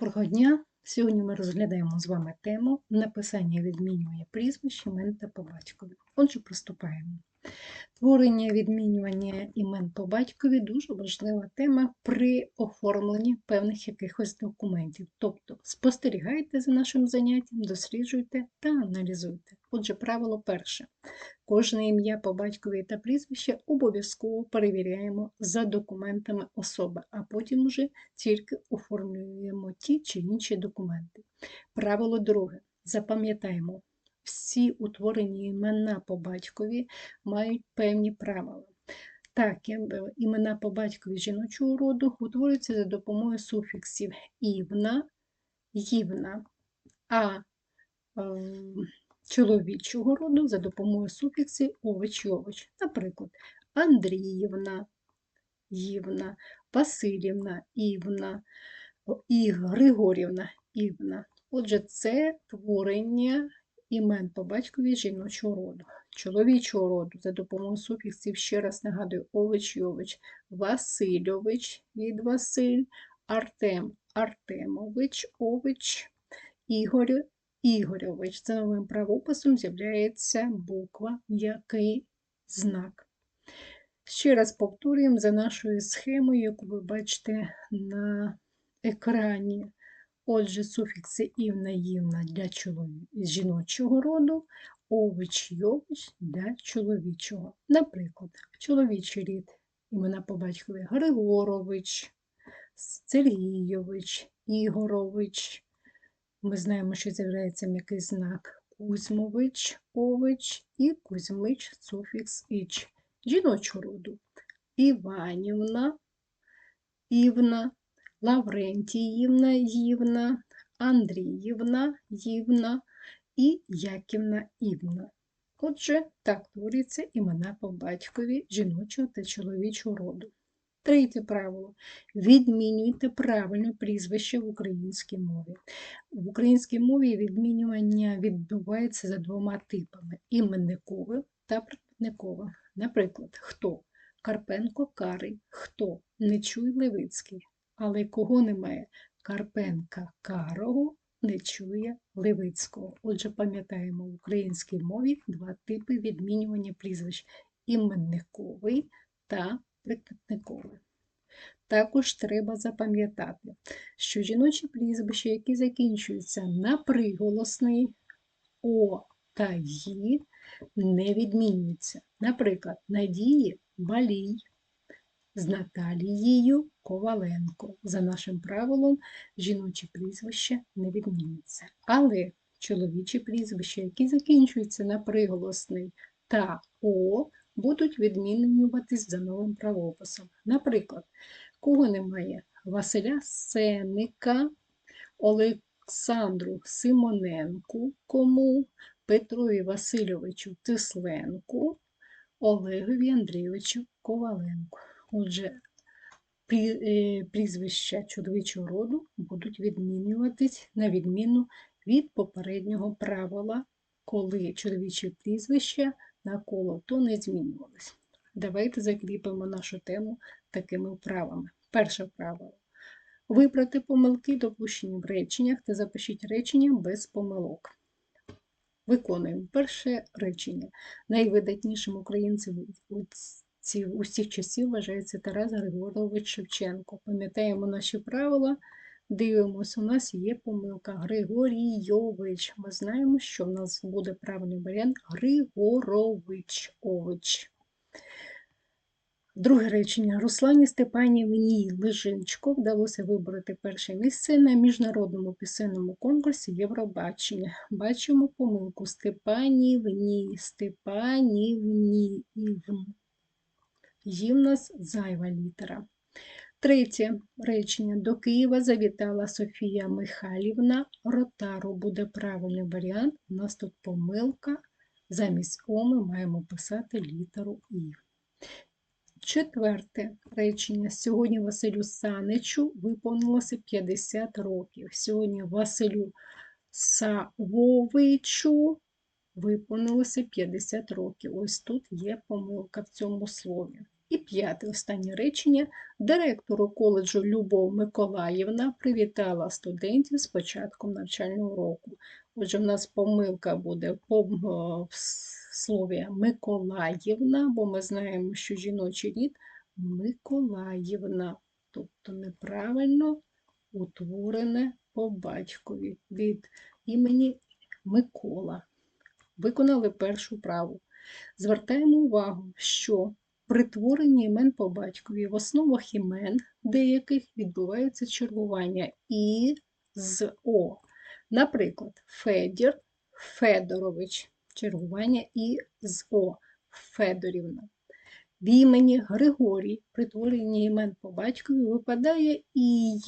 Доброго дня! Сьогодні ми розглядаємо з вами тему написання відмінює прізвище, імен та по батькові. Отже, приступаємо. Творення відмінювання імен по батькові дуже важлива тема при оформленні певних якихось документів. Тобто спостерігайте за нашим заняттям, досліджуйте та аналізуйте. Отже, правило перше. Кожне ім'я по батькові та прізвище обов'язково перевіряємо за документами особи, а потім вже тільки оформлюємо ті чи інші документи. Правило друге. Запам'ятаємо, всі утворені імена по батькові мають певні правила. Так, імена по батькові жіночого роду утворюються за допомогою суфіксів івна, ївна, а чоловічого роду за допомогою суфіксів овоч овоч. Наприклад, Андріївна, Ївна, Васильівна, Івна, і Григорівна, Івна. Отже, це творення імен по батькові жіночого роду, чоловічого роду за допомогою суфіксів, ще раз нагадую, ович ович, Васильович від Василь, Артем Артемович, Ович, Ігор Ігорьович. За новим правописом з'являється буква який знак. Ще раз повторюємо за нашою схемою, яку ви бачите на екрані. Отже, суфікси івна ївна для жіночого роду, ович йович для чоловічого. Наприклад, чоловічий рід імена по батькові Григорович, Сергійович, Ігорович. Ми знаємо, що з'являється м'який знак Кузьмович, ович і Кузьмич суфікс іч. Жіночого роду Іванівна, Івна, Лаврентіївна Ївна, Андріївна Ївна і Яківна Івна. Отже, так творяться імена по батькові жіночого та чоловічого роду. Третє правило. Відмінюйте правильне прізвище в українській мові. В українській мові відмінювання відбувається за двома типами іменникове та прикметникове. Наприклад, хто? Карпенко Карий, хто? Нечуй Левицький. Але кого немає? Карпенка Карого не чує Левицького. Отже, пам'ятаємо в українській мові два типи відмінювання прізвищ іменниковий та прикметниковий. Також треба запам'ятати, що жіночі прізвища, які закінчуються на приголосний О та Ї, не відмінюються. Наприклад, Надії Балій, з Наталією Коваленко. За нашим правилом, жіночі прізвища не відмінюються. Але чоловічі прізвища, які закінчуються на приголосний та О, будуть відмінюватись за новим правописом. Наприклад, кого немає Василя Сеника, Олександру Симоненку, кому, Петрові Васильовичу Тисленку, Олегові Андрійовичу Коваленку. Отже, е, прізвища чоловічого роду будуть відмінюватись на відміну від попереднього правила, коли чоловічі прізвища на коло то не змінювались. Давайте закріпимо нашу тему такими вправами. Перше правило. Вибрати помилки, допущені в реченнях та запишіть речення без помилок. Виконуємо перше речення. Найвидатнішим українцем усіх часів вважається Тарас Григорович Шевченко. Пам'ятаємо наші правила, дивимося, у нас є помилка Григорійович. Ми знаємо, що в нас буде правильний варіант Григорович Ович. Друге речення. Руслані Степанівні Лежинчко вдалося вибороти перше місце на міжнародному пісенному конкурсі Євробачення. Бачимо помилку Степанівні, Степанівні, в нас зайва літера. Третє речення. До Києва завітала Софія Михайлівна. Ротару буде правильний варіант. У нас тут помилка. Замість О ми маємо писати літеру І. Четверте речення. Сьогодні Василю Саничу виповнилося 50 років. Сьогодні Василю Савовичу виповнилося 50 років. Ось тут є помилка в цьому слові. І п'яте останнє речення. Директору коледжу Любов Миколаївна привітала студентів з початком навчального року. Отже, в нас помилка буде по в слові Миколаївна, бо ми знаємо, що жіночий рід Миколаївна, тобто неправильно утворене по батькові від імені Микола. Виконали першу праву. Звертаємо увагу, що при творенні імен по батькові в основах імен деяких відбувається чергування І з О. Наприклад, Федір, Федорович, чергування І з О. Федорівна. В імені Григорій при творенні імен по батькові випадає І.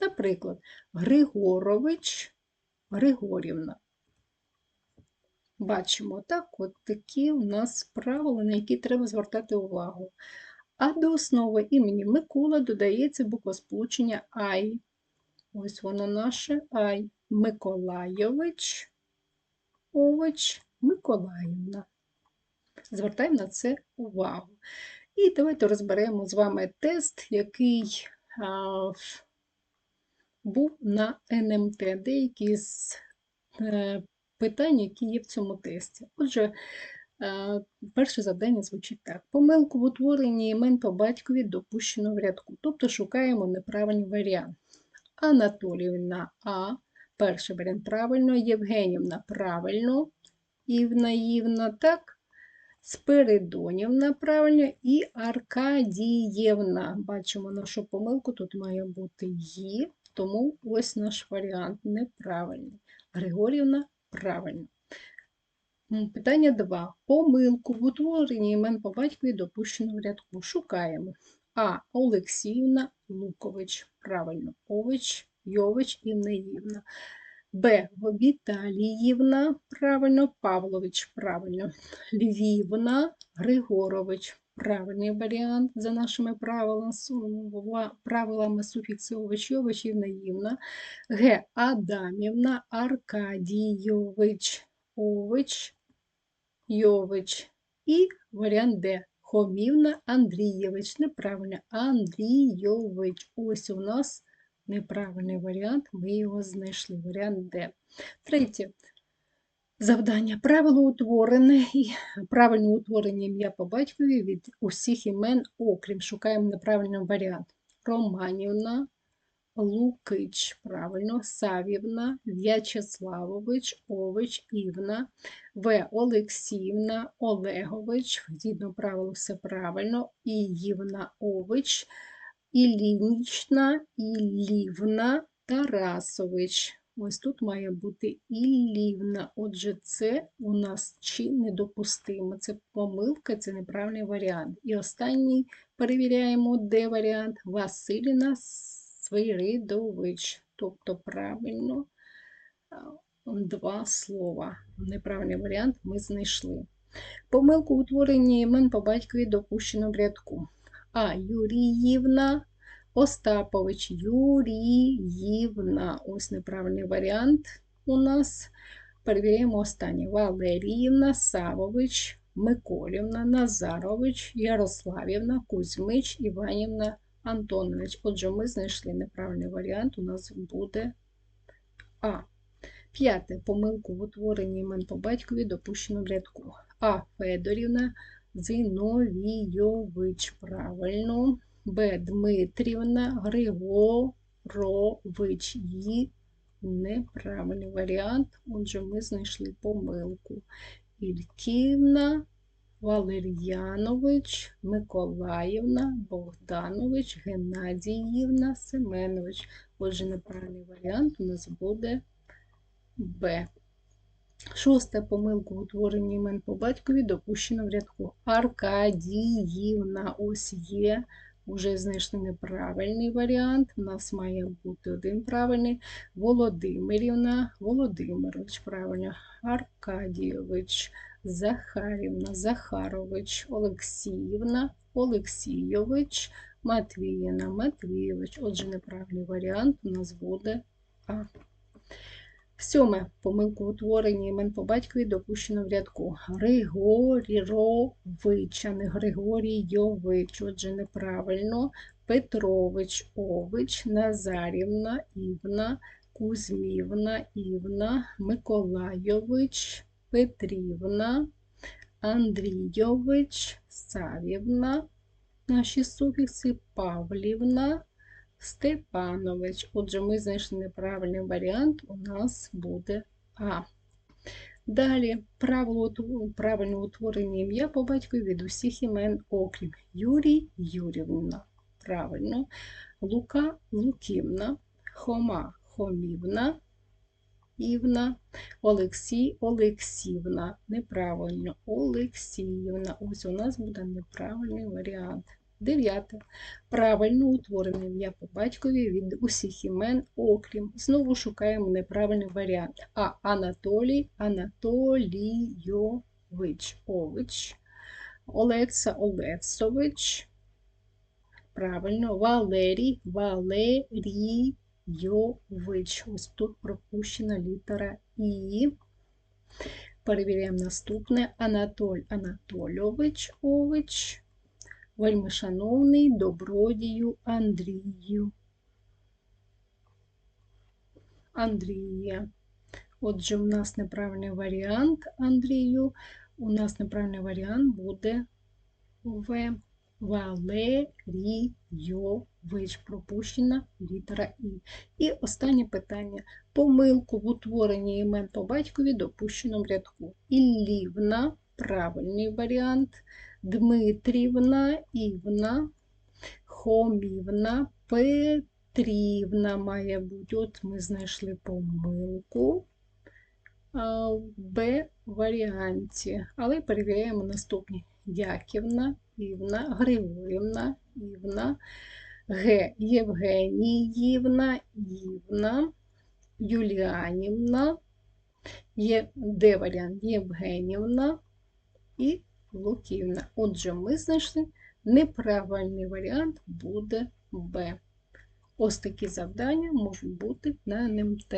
Наприклад, Григорович, Григорівна. Бачимо, так, от такі у нас правила, на які треба звертати увагу. А до основи імені Микола додається буквосполучення Ай. Ось воно наше Ай. Миколайович, Ович, Миколаївна. Звертаємо на це увагу. І давайте розберемо з вами тест, який а, був на НМТ. Деякі з е, питань, які є в цьому тесті. Отже, е, перше завдання звучить так: помилку в утворенні імен по батькові допущено в рядку, тобто шукаємо неправильний варіант. Анатоліївна А. Перший варіант правильно, Євгенівна правильно, Івнаївна так. Спиридонівна правильно і Аркадієвна. Бачимо нашу помилку, тут має бути «ї», тому ось наш варіант неправильний. Григорівна правильно. Питання 2. Помилку в утворенні імен по батькові допущено в рядку. Шукаємо. А. Олексіївна Лукович. Правильно. Ович, Йович і Неївна. Б. Віталіївна. Правильно. Павлович. Правильно. Львівна Григорович. Правильний варіант за нашими правилами, суфікси овоч, овоч наївна. Г. Адамівна Аркадійович. Ович, Йович. І варіант Д. Хомівна Андрійович. Неправильно. Андрійович. Ось у нас неправильний варіант. Ми його знайшли. Варіант Д. Третє. Завдання. Правило утворене і правильне утворення ім'я по батькові від усіх імен, окрім шукаємо неправильний варіант. Романівна, Лукич, правильно, Савівна, В'ячеславович, Ович, Івна, В. Олексіївна, Олегович, згідно правилу, все правильно, Іївна Ович, Ілінічна, Ілівна, Тарасович. Ось тут має бути Іллівна. Отже, це у нас чи недопустимо. Це помилка, це неправильний варіант. І останній перевіряємо, де варіант Василіна Свиридович. Тобто правильно два слова. Неправильний варіант ми знайшли. Помилку утворення імен по батькові допущено в рядку. А. Юріївна Остапович Юріївна. Ось неправильний варіант у нас. Перевіряємо останнє. Валеріївна, Савович, Миколівна, Назарович, Ярославівна, Кузьмич, Іванівна, Антонович. Отже, ми знайшли неправильний варіант, у нас буде А. П'яте. Помилку в утворенні імен по батькові допущено в рядку. А. Федорівна, Зиновійович. Правильно. Б. Дмитрівна Григорович. Її неправильний варіант. Отже, ми знайшли помилку. Ільківна, Валер'янович, Миколаївна, Богданович, Геннадіївна, Семенович. Отже, неправильний варіант у нас буде Б. Шоста помилка в утворенні імен по батькові допущено в рядку. Аркадіївна. Ось є Уже знайшли неправильний варіант. У нас має бути один правильний. Володимирівна, Володимирович, правильно, Аркадійович, Захарівна, Захарович, Олексіївна, Олексійович, Матвіїна, Матвійович. Отже, неправильний варіант у нас буде А. Сьоме. Помилку в утворенні імен по батькові допущено в рядку. Григорірович, а не Григорійович. Отже, неправильно. Петрович, Ович, Назарівна, Івна, Кузьмівна, Івна, Миколайович, Петрівна, Андрійович, Савівна, наші суфікси Павлівна, Степанович. Отже, ми знайшли неправильний варіант, у нас буде А. Далі правило правильне утворення ім'я по батькові від усіх імен, окрім Юрій Юрівна. Правильно. Лука Луківна, Хома Хомівна, Івна, Олексій Олексівна. Неправильно. Олексіївна. Ось у нас буде неправильний варіант. Дев'яте. Правильно утворене ім'я по батькові від усіх імен, окрім. Знову шукаємо неправильний варіант. А. Анатолій Анатолійович. Ович. Олекса Олексович. Правильно. Валерій Валерійович. Ось тут пропущена літера І. Перевіряємо наступне. Анатоль Анатольович Ович. Вельмишановний добродію Андрію. Андрія. Отже, у нас неправильний варіант Андрію. У нас неправильний варіант буде В. Валерійович. Пропущена літера І. І останнє питання. Помилку в утворенні імен по батькові допущено в рядку. Іллівна. Правильний варіант. Дмитрівна, Івна, Хомівна, Петрівна має бути. От ми знайшли помилку в Б варіанті. Але перевіряємо наступні. Яківна, Івна, Григорівна, Івна, Г. Євгеніївна, Івна, Юліанівна, Є, Д варіант Євгенівна і Луківна. Отже, ми знайшли неправильний варіант буде Б. Ось такі завдання можуть бути на НМТ.